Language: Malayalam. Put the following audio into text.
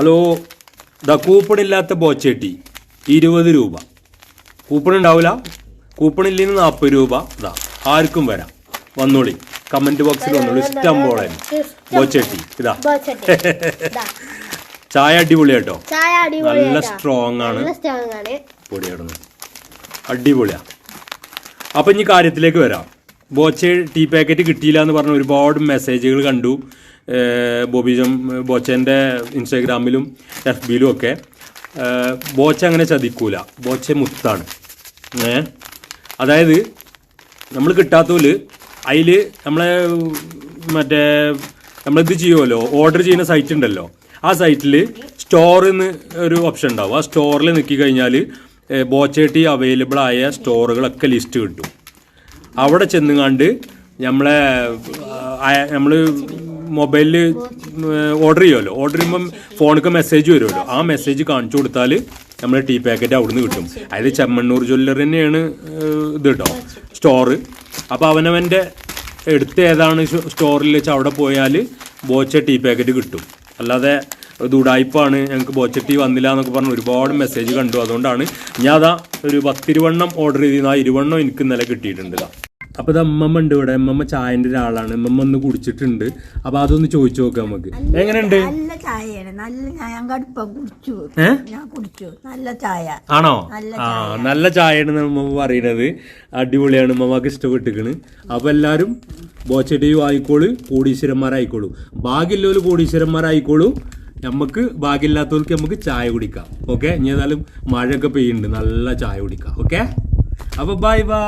ഹലോ ദ കൂപ്പൺ ഇല്ലാത്ത ബോച്ചേട്ടി ഇരുപത് രൂപ. കൂപ്പൺ ഉണ്ടാവില്ല കൂപ്പൺ ഇല്ലെങ്കിൽ നാൽപ്പത് രൂപ. ഇതാ ആർക്കും വരാം. വന്നോളി. കമന്റ് ബോക്സിൽ വന്നോളി. ഇഷ്ടം പോലെ ബോച്ചേട്ടി ഇതാ. ചായ അടിപൊളി കേട്ടോ. ചായ നല്ല അടിപൊളിയായിട്ടാ. സ്ട്രോങ് ആണ്. നല്ല സ്ട്രോങ് ആണ്. പൊടിയാടുന്നു അടിപൊളിയാ. അപ്പം ഇനി കാര്യത്തിലേക്ക് വരാം. ബോച്ചേ ടീ പാക്കറ്റ് കിട്ടിയില്ല എന്ന് പറഞ്ഞ ഒരുപാട് മെസ്സേജുകൾ കണ്ടു. ഏർ ബോബിജം ബോച്ചന്റെ ഇൻസ്റ്റാഗ്രാമിലും എഫ് ബിയിലും ഒക്കെ ബോച്ച അങ്ങനെ ചതിക്കൂല. ബോച്ച മുത്താണ്. അതായത് നമ്മൾ കിട്ടാത്തോൽ അതിൽ നമ്മളെ മറ്റേ നമ്മളിത് ചെയ്യുമല്ലോ ഓർഡർ ചെയ്യുന്ന സൈറ്റ് ഉണ്ടല്ലോ ആ സൈറ്റിൽ സ്റ്റോറിന്ന് ഒരു ഓപ്ഷൻ ഉണ്ടാവും. ആ സ്റ്റോറിൽ നിൽക്കി കഴിഞ്ഞാൽ ബോച്ചേട്ടി അവൈലബിൾ ആയ സ്റ്റോറുകളൊക്കെ ലിസ്റ്റ് കിട്ടും. അവിടെ ചെന്നുകാണ്ട് നമ്മളെ നമ്മൾ മൊബൈലിൽ ഓർഡർ ചെയ്യുമല്ലോ ഓർഡർ ചെയ്യുമ്പം ഫോണിക്ക് മെസ്സേജ് വരുമല്ലോ ആ മെസ്സേജ് കാണിച്ചു കൊടുത്താൽ നമ്മൾ ടീ പാക്കറ്റ് അവിടുന്ന് കിട്ടും. അതായത് ചെമ്മണ്ണൂർ ജ്വല്ലറി തന്നെയാണ് ഇത് കേട്ടോ സ്റ്റോറ് അപ്പോൾ അവനവന്റെ എടുത്ത് ഏതാണ് സ്റ്റോറിൽ വെച്ച് അവിടെ പോയാൽ ബോച്ച ടീ പാക്കറ്റ് കിട്ടും. അല്ലാതെ ഇത് ഉടായ്പാണ് ഞങ്ങൾക്ക് ബോച്ച ടീ വന്നില്ല എന്നൊക്കെ പറഞ്ഞ് ഒരുപാട് മെസ്സേജ് കണ്ടു. അതുകൊണ്ടാണ് ഞാൻ അതാ ഒരു പത്തിരുവണ്ണം ഓർഡർ ചെയ്തിരുന്ന. ആ ഇരുവണ്ണം എനിക്ക് ഇന്നലെ കിട്ടിയിട്ടുണ്ട് അപ്പോൾ ഇത് അമ്മമ്മ ഉണ്ട് ഇവിടെ. അമ്മമ്മ ചായന്റെ ഒരാളാണ്. അമ്മമ്മ ഒന്ന് കുടിച്ചിട്ടുണ്ട്. അപ്പോൾ അതൊന്ന് ചോദിച്ചു നോക്കാം നമുക്ക്. എങ്ങനെയുണ്ട്? നല്ല ചായയാണ്. നല്ല ഞാൻ കടുപ്പം കുടിച്ചു. ഞാൻ കുടിച്ചു. നല്ല ചായ. ആണോ? നല്ല ആ നല്ല ചായയാണ് അമ്മമ്മ പറയണത്. അടിപൊളിയാണ് അമ്മമാക്ക് ഇഷ്ടപ്പെട്ടിക്കണ് അപ്പൊ എല്ലാരും ബോച്ചടി ആയിക്കോളൂ. കോടീശ്വരന്മാരായിക്കോളൂ. ഭാഗ്യമുള്ളവര് കോടീശ്വരന്മാരായിക്കോളൂ. നമുക്ക് ഭാഗ്യമില്ലാത്തവർക്ക് നമുക്ക് ചായ കുടിക്കാം. ഓക്കെ? ഇനി ഏതായാലും മഴയൊക്കെ പെയ്യുന്നുണ്ട്. നല്ല ചായ കുടിക്കാം. ഓക്കെ? അപ്പൊ ബൈ ബൈ